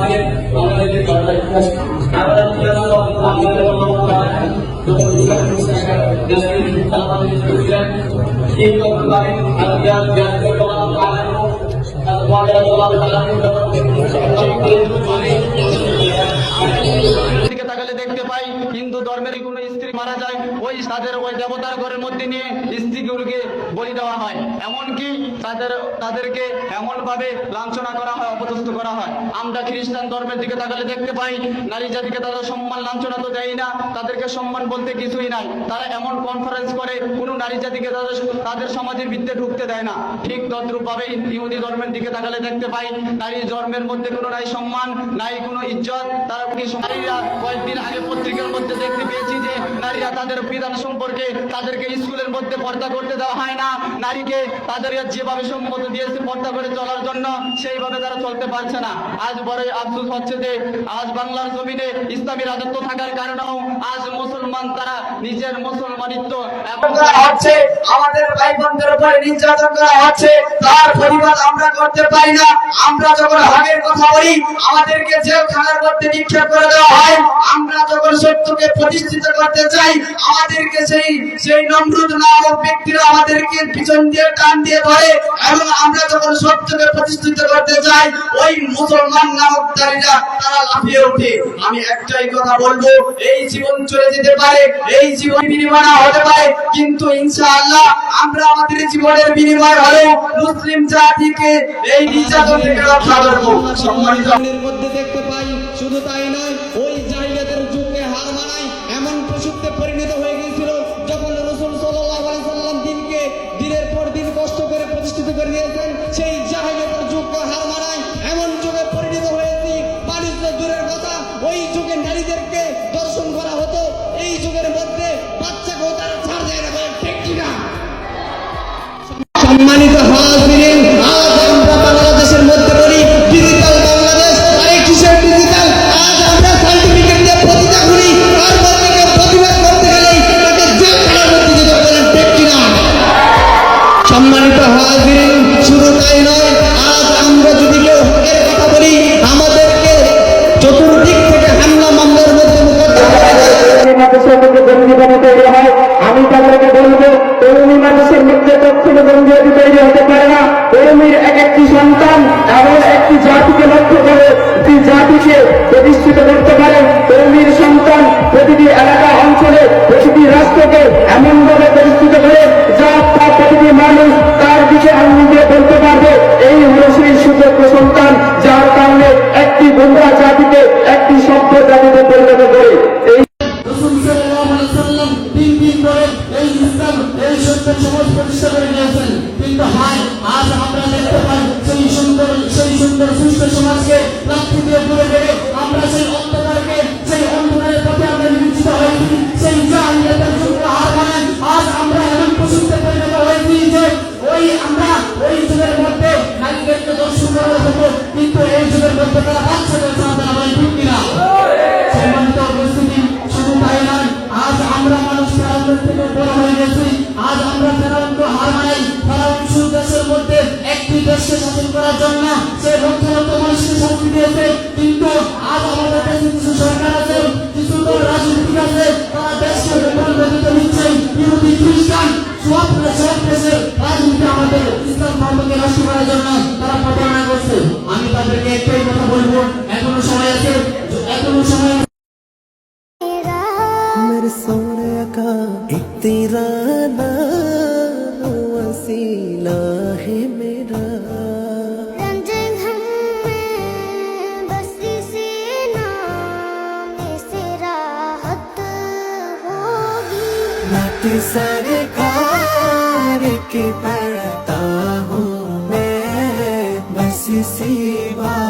দিকে তাকালে দেখতে পাই ধর্মের কোনো স্ত্রী মারা যায়, ওই তাদের ওই দেবতার ঘরের মধ্যে নিয়ে স্ত্রীগুলোকে বলি দেওয়া হয়। এমনকি তাদের, তাদেরকে এমন ভাবে লাঞ্ছনা করা হয়, অপদস্থ করা হয়। আমরা খ্রিস্টান ধর্মের দিকে তাকালে দেখতে পাই, নারী জাতিকে তাদের সম্মান, লাঞ্ছনা তো দেয় না, তাদেরকে সম্মান বলতে কিছুই নাই। তারা এমন কনফারেন্স করে, কোনো নারী জাতিকে তাদের তাদের সমাজের ভিত্তে ঢুকতে দেয় না। ঠিক তদ্রুপ ভাবে ইহুদি ধর্মের দিকে তাকালে দেখতে পাই, নারী ধর্মের মধ্যে কোনো নাই সম্মান, নাই কোনো ইজ্জত, তারা কয়েকদিন আগে পত্রিকার মধ্যে দেখতে পেয়েছি যে নারীরা তাদের বিধান সম্পর্কে তাদেরকে স্কুলের মধ্যে পর্দা করতে দেওয়া হয় না। নারীকে তাদের যেভাবে সম্মত দিয়েছে পর্দা করে চলার জন্য, সেইভাবে তারা চলতে পারছে না। আজ বড় আফসোস হচ্ছে যে, আজ বাংলার জমিনে ইসলামী রাজত্ব থাকার কারণেও আজ মুসলমান তারা নিজের মুসলমানিত্ব হচ্ছে আমাদের ভাই বোনদের উপরে নির্যাতন করা হচ্ছে, তার পরিবার আমরা করতে পারি না। আমরা যখন হকের কথা বলি, আমাদেরকে জেলখানার মধ্যে নিক্ষেপ করে দেওয়া হয়, আমরা যখন সত্যকে প্রতিষ্ঠিত করতে চাই, আমাদেরকে সেই সেই নমরুদ নামক ব্যক্তিরা আমাদেরকে পিছন দিয়ে টান দিয়ে ধরে এবং আমরা যখন সত্যকে প্রতিষ্ঠিত করতে চাই, ওই মুসলমান নামক নামকদারীরা তারা লাফিয়ে ওঠে। আমি একটাই কথা বলব, এই জীবন চলে যেতে পারে, এই জীবন বিনিময় হতে পারে, কিন্তু ইনশাআল্লাহ আমরা আমাদের জীবনের বিনিময় হলে মুসলিম জাতিকে এই নির্যাতন থেকে রক্ষা করব। সম্মানিত মধ্যে দেখতে পাই, শুধু তাই নয় এমন প্রসূপ্তে পরিণত হয়ে মধ্যে তৈরি হয়, আমি তাদেরকে বলব, তরুণী মানুষের মধ্যে বন্দিবাদী তৈরি হতে পারে না। তরুণীর এক একটি সন্তান এমন একটি জাতিকে লক্ষ্য করে জাতিকে প্রতিষ্ঠিত করতে পারে। তরুণীর সন্তান প্রতিটি সুন্দর সুস্থ সমাজকে লাঠি দিয়ে দূরে বেড়ে আমরা সেই অন্ধকারকে, সেই অন্ধকারের পথে আমরা নিয়োজিত হয়েছি। সেই জাহিলিয়াতের যুগকে হার মানায়। আজ আমরা এমন প্রসূতিতে পরিণত হয়েছি যে ওই আমরা ওই যুগের মধ্যে নারীদেরকে দর্শন করা হতো কিন্তু এই যুগের মধ্যে তারা বাচ্চাদের সাথে আমরা ঠিক কিনা? সম্মানিত উপস্থিতি শুধু তাই নয়, আজ আমরা মানুষ ফেরাউনের থেকে বড় হয়ে গেছি। আজ আমরা ফেরাউনকে হার মানাই। ফেরাউন শুধু দেশের মধ্যে একটি দেশকে শাসন করার জন্য সে লক্ষ লক্ষ মানুষকে শাস্তি দিয়েছে কিন্তু আজ আমাদের দেশে কিছু সরকার আছে কিছু দল রাজনীতিক আছে তারা দেশকে বিভ্রান্ত নিচ্ছে ইহুদি খ্রিস্টান সব সব দেশের রাজনীতি আমাদের ইসলাম ধর্মকে নষ্ট করার জন্য তারা প্রতারণা করছে আমি তাদেরকে একটাই কথা বলবো এখনো সময় আছে এখনো সময় আছে। मेरे सोने का एक तेरा नाम वसीला है नाते सरकार के पढ़ता हूँ मैं बस इसी बात